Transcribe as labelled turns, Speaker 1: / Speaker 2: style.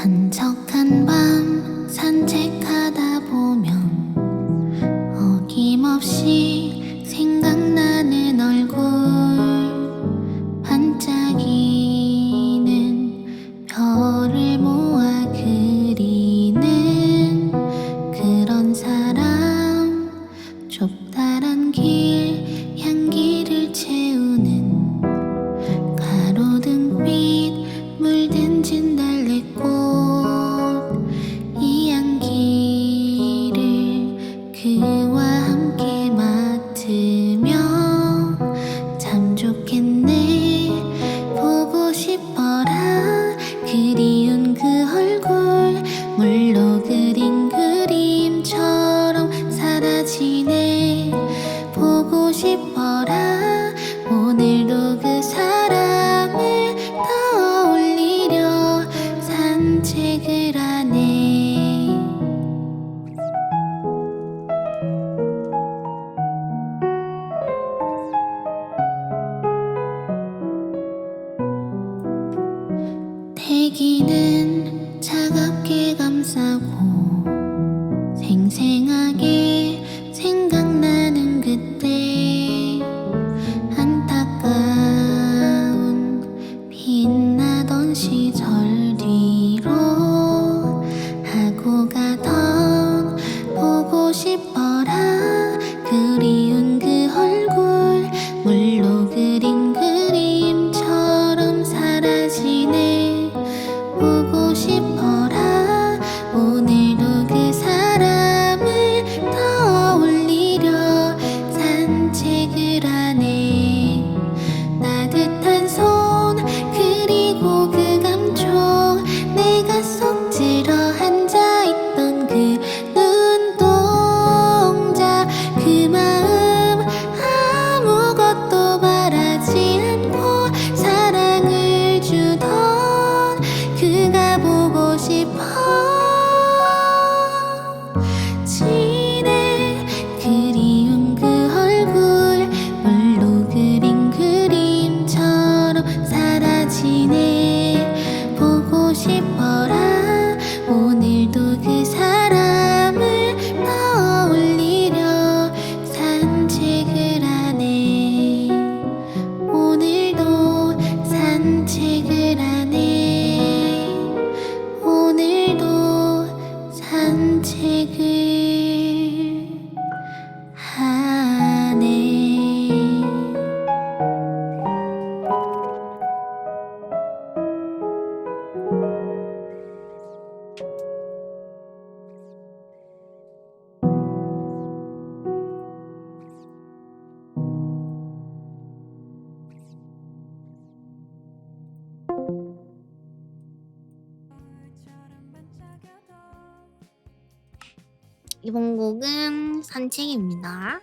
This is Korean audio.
Speaker 1: 한적한 밤 산책하다 보면 어김없이 생각나는 얼굴 반짝이는 별을 모아 그리는 그런 사람 좁다란 길 향기를 채우는 가로등빛 라 네, 대기 는 차갑게 감싸고 생생하게 생각나는 그때 안타까운 빛나던 시절. 이번 곡은 산책입니다.